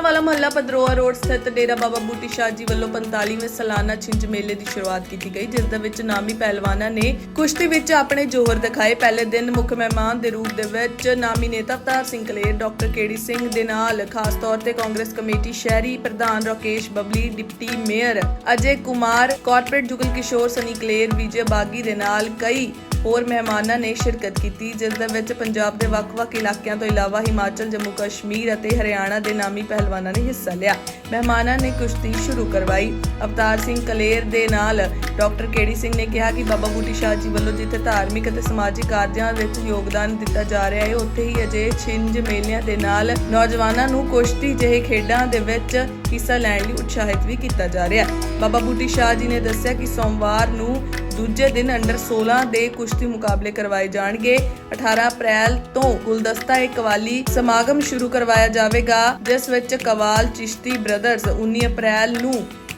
ਫਿਲਹਾਲ ਮੁਹੱਲਾ ਪਦਰੋਆ ਰੋਡ ਸਥਿਤ ਡੇਰਾ ਬਾਬਾ ਬੂਟੀ ਸ਼ਾਹ ਜੀ ਵੱਲੋਂ 45ਵੇਂ ਸਾਲਾਨਾ ਛਿੰਝ ਮੇਲੇ ਦੀ ਸ਼ੁਰੂਆਤ ਕੀਤੀ ਗਈ, ਜਿਸ ਦੇ ਵਿੱਚ ਨਾਮੀ ਪਹਿਲਵਾਨਾਂ ਨੇ ਕੁਸ਼ਤੀ ਵਿੱਚ ਆਪਣੇ ਜੋਹਰ ਦਿਖਾਏ। ਪਹਿਲੇ ਦਿਨ ਮੁੱਖ ਮਹਿਮਾਨ ਦੇ ਰੂਪ ਦੇ ਵਿੱਚ ਨਾਮੀ ਨੇਤਾ Avtar Singh Kaler, doctor K D Singh ਦੇ ਨਾਲ, ਖਾਸ ਤੌਰ ਤੇ ਕਾਂਗਰਸ ਕਮੇਟੀ ਸ਼ਹਿਰੀ ਪ੍ਰਧਾਨ Rakesh Babli, deputy mayor Ajay Kumar, corporate Jugal Kishore Sunny Kaler, Vijay Bagi ਦੇ ਨਾਲ ਕਈ ਹੋਰ ਮਹਿਮਾਨਾਂ ਨੇ ਸ਼ਿਰਕਤ ਕੀਤੀ, ਜਿਸ ਦੇ ਵਿੱਚ ਪੰਜਾਬ ਦੇ ਵੱਖ-ਵੱਖ ਇਲਾਕਿਆਂ ਤੋਂ ਇਲਾਵਾ ਹਿਮਾਚਲ, ਜੰਮੂ ਕਸ਼ਮੀਰ ਅਤੇ ਹਰਿਆਣਾ ਦੇ ਨਾਮੀ ਪਹਿਲਵਾਨਾਂ ਨੇ ਹਿੱਸਾ ਲਿਆ। ਮਹਿਮਾਨਾਂ ਨੇ ਕੁਸ਼ਤੀ ਸ਼ੁਰੂ ਕਰਵਾਈ। ਅਵਤਾਰ ਸਿੰਘ ਕਲੇਰ ਦੇ ਨਾਲ ਡਾਕਟਰ ਕੇਡੀ ਸਿੰਘ ਨੇ ਕਿਹਾ ਕਿ ਬਾਬਾ ਬੂਟੀ ਸ਼ਾਹ ਜੀ ਵੱਲੋਂ ਜਿੱਥੇ ਧਾਰਮਿਕ ਅਤੇ ਸਮਾਜਿਕ ਕਾਰਜਾਂ ਵਿੱਚ ਯੋਗਦਾਨ ਦਿੱਤਾ ਜਾ ਰਿਹਾ ਹੈ, ਉੱਥੇ ਹੀ ਅਜੇ ਛਿੰਝ ਮੇਲਿਆਂ ਦੇ ਨਾਲ ਨੌਜਵਾਨਾਂ ਨੂੰ ਕੁਸ਼ਤੀ ਜਿਹੇ ਖੇਡਾਂ ਦੇ ਵਿੱਚ ਹਿੱਸਾ ਲੈਣ ਲਈ ਉਤਸ਼ਾਹਿਤ ਵੀ ਕੀਤਾ ਜਾ ਰਿਹਾ ਹੈ। ਬਾਬਾ ਬੂਟੀ ਸ਼ਾਹ ਜੀ ਨੇ ਦੱਸਿਆ ਕਿ ਸੋਮਵਾਰ ਨੂੰ ਦੂਜੇ ਦਿਨ ਅੰਡਰ 16 ਦੇ ਕੁਸ਼ਤੀ ਮੁਕਾਬਲੇ ਕਰਵਾਏ ਜਾਣਗੇ। 18 ਅਪ੍ਰੈਲ ਤੋਂ ਗੁਲਦਸਤਾ ਏ ਕਵਾਲੀ ਸਮਾਗਮ ਸ਼ੁਰੂ ਕਰਵਾਇਆ ਜਾਵੇਗਾ, ਜਿਸ ਵਿੱਚ ਕਵਾਲ, ਚਿਸ਼ਤੀ ਬ੍ਰਦਰਜ਼ 19 ਅਪ੍ਰੈਲ ਨੂੰ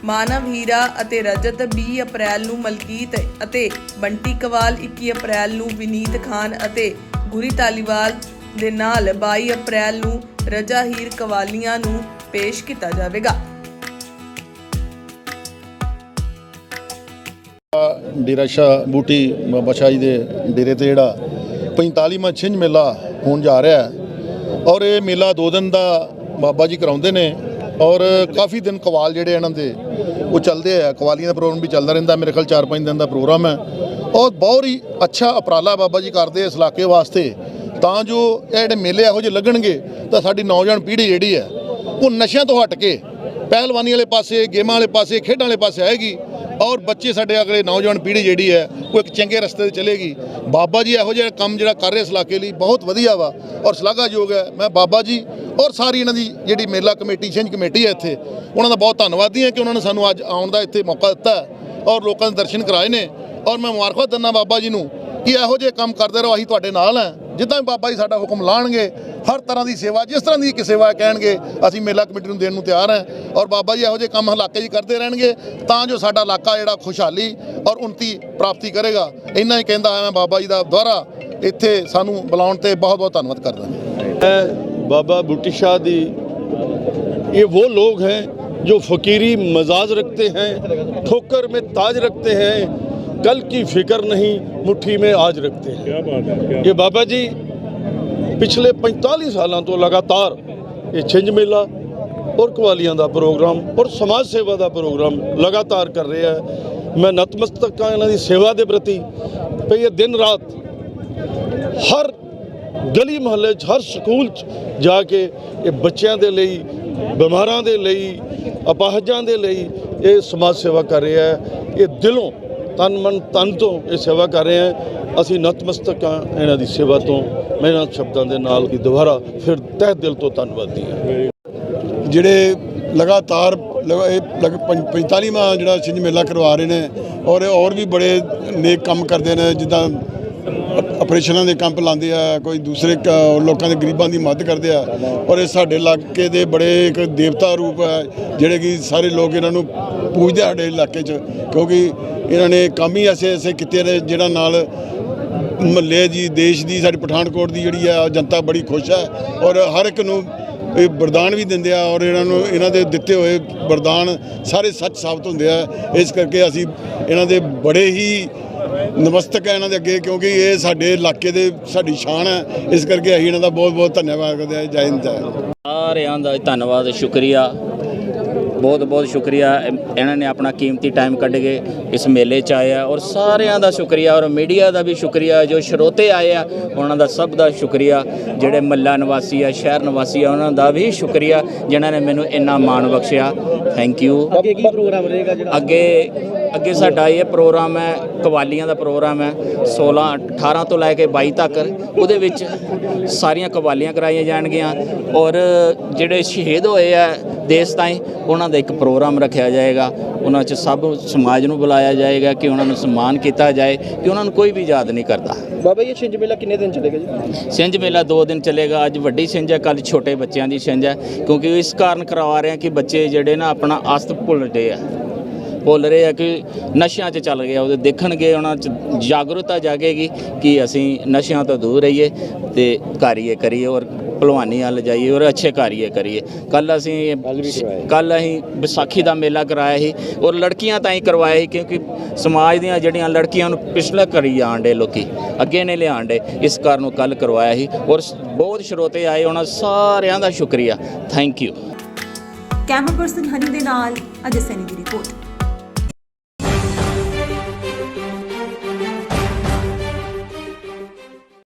ਮਾਨਵ ਹੀਰਾ ਅਤੇ ਰਜਤ 20 ਅਪ੍ਰੈਲ ਨੂੰ ਮਲਕੀਤ ਅਤੇ ਬੰਟੀ ਕਵਾਲ 21 ਅਪ੍ਰੈਲ ਨੂੰ ਵਿਨੀਤ ਖਾਨ ਅਤੇ ਗੁਰੀ ਤਾਲੀਵਾਲ ਦੇ ਨਾਲ 22 ਅਪ੍ਰੈਲ ਨੂੰ ਰਜਾ ਹੀਰ ਕਵਾਲੀਆਂ ਨੂੰ ਪੇਸ਼ ਕੀਤਾ ਜਾਵੇਗਾ। ਡੇਰਾ ਸ਼ਾਹ ਬੂਟੀ ਬਾਬਾ ਸ਼ਾਹ ਜੀ ਦੇ ਡੇਰੇ ਤੇ ਜਿਹੜਾ 45ਵਾਂ ਛਿੰਝ ਮੇਲਾ ਹੋਣ ਜਾ ਰਿਹਾ ਹੈ। ਔਰ ਇਹ ਮੇਲਾ ਦੋ ਦਿਨ ਦਾ ਬਾਬਾ ਜੀ ਕਰਾਉਂਦੇ ਨੇ ਔਰ ਕਾਫੀ ਦਿਨ ਕਵਾਲ ਜਿਹੜੇ ਇਹਨਾਂ ਦੇ ਉਹ ਚੱਲਦੇ ਆ। ਕਵਾਲੀਆਂ ਦਾ ਪ੍ਰੋਗਰਾਮ ਵੀ ਚੱਲਦਾ ਰਹਿੰਦਾ, ਮੇਰੇ ਖਿਆਲ 4-5 ਦਿਨ ਦਾ ਪ੍ਰੋਗਰਾਮ ਹੈ। ਔਰ ਬਹੁਤ ਹੀ ਅੱਛਾ ਉਪਰਾਲਾ ਬਾਬਾ ਜੀ ਕਰਦੇ ਇਸ ਇਲਾਕੇ ਵਾਸਤੇ। ਤਾਂ ਜੋ ਇਹ ਜਿਹੜੇ ਮੇਲੇ ਇਹੋ ਜਿਹੇ ਲੱਗਣਗੇ, ਤਾਂ ਸਾਡੀ ਨੌਜਵਾਨ ਪੀੜ੍ਹੀ ਜਿਹੜੀ ਹੈ, ਉਹ ਨਸ਼ਿਆਂ ਤੋਂ ਹਟ ਕੇ ਪਹਿਲਵਾਨੀ ਵਾਲੇ ਪਾਸੇ, ਗੇਮਾਂ ਵਾਲੇ ਪਾਸੇ, ਖੇਡਾਂ ਵਾਲੇ ਪਾਸੇ ਆਏਗੀ। ਔਰ ਬੱਚੇ ਸਾਡੇ ਅਗਲੇ ਨੌਜਵਾਨ ਪੀੜ੍ਹੀ ਜਿਹੜੀ ਹੈ, ਉਹ ਇੱਕ ਚੰਗੇ ਰਸਤੇ ਤੇ ਚਲੇਗੀ। ਬਾਬਾ ਜੀ ਇਹੋ ਜਿਹਾ ਕੰਮ ਜਿਹੜਾ ਕਰ ਰਹੇ ਸਲਾਕੇ ਲਈ ਬਹੁਤ ਵਧੀਆ ਵਾ ਔਰ ਸ਼ਲਾਘਾਯੋਗ ਹੈ। ਮੈਂ ਬਾਬਾ ਜੀ ਔਰ ਸਾਰੀ ਇਹਨਾਂ ਦੀ ਜਿਹੜੀ ਮੇਲਾ ਕਮੇਟੀ, ਛਿੰਝ ਕਮੇਟੀ ਹੈ ਇੱਥੇ, ਉਹਨਾਂ ਦਾ ਬਹੁਤ ਧੰਨਵਾਦੀ ਹਾਂ ਕਿ ਉਹਨਾਂ ਨੇ ਸਾਨੂੰ ਅੱਜ ਆਉਣ ਦਾ ਇੱਥੇ ਮੌਕਾ ਦਿੱਤਾ ਔਰ ਲੋਕਾਂ ਦੇ ਦਰਸ਼ਨ ਕਰਾਏ ਨੇ। ਔਰ ਮੈਂ ਮੁਬਾਰਕਾਂ ਦਿੰਦਾ ਬਾਬਾ ਜੀ ਨੂੰ ਕਿ ਇਹੋ ਜਿਹੇ ਕੰਮ ਕਰਦੇ ਰਹੋ, ਅਸੀਂ ਤੁਹਾਡੇ ਨਾਲ ਆ ਜਿੱਦਾਂ ਵੀ ਬਾਬਾ ਜੀ ਸਾਡਾ ਹੁਕਮ ਲਾਣਗੇ, ਹਰ ਤਰ੍ਹਾਂ ਦੀ ਸੇਵਾ, ਜਿਸ ਤਰ੍ਹਾਂ ਦੀ ਕਿ ਸੇਵਾ ਕਹਿਣਗੇ, ਅਸੀਂ ਮੇਲਾ ਕਮੇਟੀ ਨੂੰ ਦੇਣ ਨੂੰ ਤਿਆਰ ਆ ਔਰ ਬਾਬਾ ਜੀ ਇਹੋ ਜਿਹੇ ਕੰਮ ਹਲਾਕੇ ਜੀ ਕਰਦੇ ਰਹਿਣਗੇ, ਤਾਂ ਜੋ ਸਾਡਾ ਇਲਾਕਾ ਜਿਹੜਾ ਖੁਸ਼ਹਾਲੀ ਔਰ ਉਨਤੀ ਪ੍ਰਾਪਤੀ ਕਰੇਗਾ। ਇੰਨਾ ਹੀ ਕਹਿੰਦਾ ਮੈਂ ਬਾਬਾ ਜੀ ਦਾ ਦੁਆਰਾ। ਇੱਥੇ ਸਾਨੂੰ ਬੁਲਾਉਣ ਤੇ ਬਹੁਤ ਬਹੁਤ ਧੰਨਵਾਦ ਕਰਦਾ ਬਾਬਾ ਬੁੱਟੀ ਸ਼ਾਹ ਦੀ, ਇਹ ਉਹ ਲੋਕ ਹੈ ਜੋ ਫਕੀਰੀ ਮਜ਼ਾਜ रखते ਹੈ, ਠੋਕਰ में ताज रखते हैं कल की फिक्र नहीं मुट्ठी में आज रखते हैं क्या बात है क्या ये बाबा जी ਪਿਛਲੇ 45 ਸਾਲਾਂ ਤੋਂ ਲਗਾਤਾਰ ਇਹ ਛਿੰਝ ਮੇਲਾ ਔਰ ਕਵਾਲੀਆਂ ਦਾ ਪ੍ਰੋਗਰਾਮ ਔਰ ਸਮਾਜ ਸੇਵਾ ਦਾ ਪ੍ਰੋਗਰਾਮ ਲਗਾਤਾਰ ਕਰ ਰਿਹਾ ਹੈ ਮੈਂ ਨਤਮਸਤਕ ਹਾਂ ਇਹਨਾਂ ਦੀ ਸੇਵਾ ਦੇ ਪ੍ਰਤੀ ਵੀ ਇਹ ਦਿਨ ਰਾਤ ਹਰ ਗਲੀ ਮੁਹੱਲੇ 'ਚ ਹਰ ਸਕੂਲ 'ਚ ਜਾ ਕੇ ਇਹ ਬੱਚਿਆਂ ਦੇ ਲਈ ਬਿਮਾਰਾਂ ਦੇ ਲਈ ਅਪਾਹਜਾਂ ਦੇ ਲਈ ਇਹ ਸਮਾਜ ਸੇਵਾ ਕਰ ਰਿਹਾ ਹੈ ਇਹ ਦਿਲੋਂ ਤਨ ਮਨ ਤਨ ਤੋਂ ਇਹ ਸੇਵਾ ਕਰ ਰਹੇ ਹੈ। ਅਸੀਂ ਨਤਮਸਤਕ ਹਾਂ ਇਹਨਾਂ ਦੀ ਸੇਵਾ ਤੋਂ। ਮੈਂ ਇਹਨਾਂ ਸ਼ਬਦਾਂ ਦੇ ਨਾਲ ਹੀ ਦੁਬਾਰਾ ਫਿਰ ਤਹਿ ਦਿਲ ਤੋਂ ਧੰਨਵਾਦੀ ਹਾਂ। ਜਿਹੜੇ ਲਗਾਤਾਰ ਲਗਾ- ਇਹ ਲਗ 45ਵਾਂ ਜਿਹੜਾ ਛਿੰਝ ਮੇਲਾ ਕਰਵਾ ਰਹੇ ਨੇ ਔਰ ਇਹ ਹੋਰ ਵੀ ਬੜੇ ਨੇਕ ਕੰਮ ਕਰਦੇ ਨੇ, ਜਿੱਦਾਂ ਆਪਰੇਸ਼ਨਾਂ ਦੇ ਕੈਂਪ ਲਾਉਂਦੇ ਆ, ਕੋਈ ਦੂਸਰੇ ਕ- ਲੋਕਾਂ ਦੇ ਗਰੀਬਾਂ ਦੀ ਮਦਦ ਕਰਦੇ ਆ। ਔਰ ਇਹ ਸਾਡੇ ਇਲਾਕੇ ਦੇ ਬੜੇ ਇੱਕ ਦੇਵਤਾ ਰੂਪ ਹੈ, ਜਿਹੜੇ ਕਿ ਸਾਰੇ ਲੋਕ ਇਹਨਾਂ ਨੂੰ ਪੂਜਦੇ ਆ ਸਾਡੇ ਇਲਾਕੇ 'ਚ, ਕਿਉਂਕਿ ਇਹਨਾਂ ਨੇ ਕੰਮ ਹੀ ਐਸੇ ਐਸੇ ਕੀਤੇ ਨੇ, ਜਿਹੜਾ ਨਾਲ ਮਹੱਲੇ ਜੀ ਦੇਸ਼ ਦੀ, ਸਾਡੀ ਪਠਾਨਕੋਟ ਦੀ ਜਿਹੜੀ ਆ, ਜਨਤਾ ਬੜੀ ਖੁਸ਼ ਹੈ। ਔਰ ਹਰ ਇੱਕ ਨੂੰ ਇਹ ਵਰਦਾਨ ਵੀ ਦਿੰਦੇ ਆ, ਔਰ ਇਹਨਾਂ ਨੂੰ, ਇਹਨਾਂ ਦੇ ਦਿੱਤੇ ਹੋਏ ਵਰਦਾਨ ਸਾਰੇ ਸੱਚ ਸਾਬਤ ਹੁੰਦੇ ਆ। ਇਸ ਕਰਕੇ ਅਸੀਂ ਇਹਨਾਂ ਦੇ ਬੜੇ ਹੀ ਨਮਸਤਕ ਹੈ ਇਹਨਾਂ ਦੇ ਅੱਗੇ ਕਿਉਂਕਿ ਇਹ ਸਾਡੇ ਇਲਾਕੇ ਦੇ ਸਾਡੀ ਸ਼ਾਨ ਹੈ। ਇਸ ਕਰਕੇ ਅਸੀਂ ਇਹਨਾਂ ਦਾ ਬਹੁਤ ਬਹੁਤ ਧੰਨਵਾਦ ਕਰਦੇ ਹਾਂ ਜੈ ਹਿੰਦ ਸਾਰਿਆਂ ਦਾ ਧੰਨਵਾਦ ਸ਼ੁਕਰੀਆ। ਬਹੁਤ ਬਹੁਤ ਸ਼ੁਕਰੀਆ। ਇਹ- ਇਹਨਾਂ ਨੇ ਆਪਣਾ ਕੀਮਤੀ ਟਾਈਮ ਕੱਢ ਕੇ ਇਸ ਮੇਲੇ 'ਚ ਆਏ ਆ ਔਰ ਸਾਰਿਆਂ ਦਾ ਸ਼ੁਕਰੀਆ ਔਰ ਮੀਡੀਆ ਦਾ ਵੀ ਸ਼ੁਕਰੀਆ। ਜੋ ਸਰੋਤੇ ਆਏ ਆ ਉਹਨਾਂ ਦਾ ਸਭ ਦਾ ਸ਼ੁਕਰੀਆ। ਜਿਹੜੇ ਮੱਲਾ ਨਿਵਾਸੀ ਆ ਸ਼ਹਿਰ ਨਿਵਾਸੀ ਆ ਉਹਨਾਂ ਦਾ ਵੀ ਸ਼ੁਕਰੀਆ ਜਿਨ੍ਹਾਂ ਨੇ ਮੈਨੂੰ ਇੰਨਾ ਮਾਣ ਬਖਸ਼ਿਆ। ਥੈਂਕ ਯੂ ਅੱਗੇ ਕੀ ਪ੍ਰੋਗਰਾਮ ਰਹੇਗਾ ਜਿਹੜਾ ਅੱਗੇ ਅੱਗੇ ਸਾਡਾ ਇਹ ਪ੍ਰੋਗਰਾਮ ਹੈ ਕਵਾਲੀਆਂ ਦਾ ਪ੍ਰੋਗਰਾਮ ਹੈ 16 18 ਤੋਂ ਲੈ ਕੇ 22 ਤੱਕ। ਉਹਦੇ ਵਿੱਚ ਸਾਰੀਆਂ ਕਵਾਲੀਆਂ ਕਰਾਈਆਂ ਜਾਣਗੀਆਂ ਔਰ ਜਿਹੜੇ ਸ਼ਹੀਦ ਹੋਏ ਆ ਦੇਸ਼ ਤਾਈਂ ਉਹਨਾਂ ਦਾ ਇੱਕ ਪ੍ਰੋਗਰਾਮ ਰੱਖਿਆ ਜਾਏਗਾ। ਉਹਨਾਂ 'ਚ ਸਭ ਸਮਾਜ ਨੂੰ ਬੁਲਾਇਆ ਜਾਏਗਾ ਕਿ ਉਹਨਾਂ ਨੂੰ ਸਨਮਾਨ ਕੀਤਾ ਜਾਏ ਕਿ ਉਹਨਾਂ ਨੂੰ ਕੋਈ ਵੀ ਯਾਦ ਨਹੀਂ ਕਰਦਾ। ਬਾਬਾ ਜੀ ਇਹ ਛਿੰਝ ਮੇਲਾ ਕਿੰਨੇ ਦਿਨ ਚੱਲੇਗਾ ਜੀ? ਸਿੰਝ ਮੇਲਾ 2 ਦਿਨ ਚੱਲੇਗਾ। ਅੱਜ ਵੱਡੀ ਸਿੰਝ ਹੈ ਕੱਲ ਛੋਟੇ ਬੱਚਿਆਂ ਦੀ ਸਿੰਝ ਹੈ ਕਿਉਂਕਿ ਇਸ ਕਾਰਨ ਕਰਵਾ ਰਹੇ ਹਾਂ ਕਿ ਬੱਚੇ ਜਿਹੜੇ ਨਾ ਆਪਣਾ ਆਸਤ ਭੁੱਲ ਰਹੇ ਆ। ਭੁੱਲ ਰਹੇ ਆ ਕਿ ਨਸ਼ਿਆਂ 'ਚ ਚੱਲ ਗਏ ਆ ਉਹਦੇ ਦੇਖਣਗੇ ਉਹਨਾਂ 'ਚ ਜਾਗਰੂਕਤਾ ਜਾਗੇਗੀ ਕਿ ਅਸੀਂ ਨਸ਼ਿਆਂ ਤੋਂ ਦੂਰ ਰਹੀਏ ਤੇ ਕਾਰੀਏ ਕਰੀਏ ਔਰ ਭਲਵਾਨੀ ਵੱਲ ਜਾਈਏ ਔਰ ਅੱਛੇ ਕਾਰੀਏ ਕਰੀਏ। ਕੱਲ ਅਸੀਂ ਕੱਲ ਅਸੀਂ ਵਿਸਾਖੀ ਦਾ ਮੇਲਾ ਕਰਾਇਆ ਸੀ ਔਰ ਲੜਕੀਆਂ ਤਾਂ ਹੀ ਕਰਵਾਇਆ ਸੀ ਕਿਉਂਕਿ ਸਮਾਜ ਦੀਆਂ ਜਿਹੜੀਆਂ ਲੜਕੀਆਂ ਨੂੰ ਪਿਛਲੇ ਕਰੀ ਜਾਣ ਡੇ ਲੋਕੀ ਅੱਗੇ ਨੇ ਲਿਆਣ ਡੇ ਇਸ ਕਾਰਨ ਕੱਲ ਕਰਵਾਇਆ ਸੀ ਔਰ ਬਹੁਤ ਸਰੋਤੇ ਆਏ ਉਹਨਾਂ ਸਾਰਿਆਂ ਦਾ ਸ਼ੁਕਰੀਆ। Thank you camera person Honey ਦੇ ਨਾਲ ਅਜੇ ਸੈਨੀ ਦੀ ਰਿਪੋਰਟ।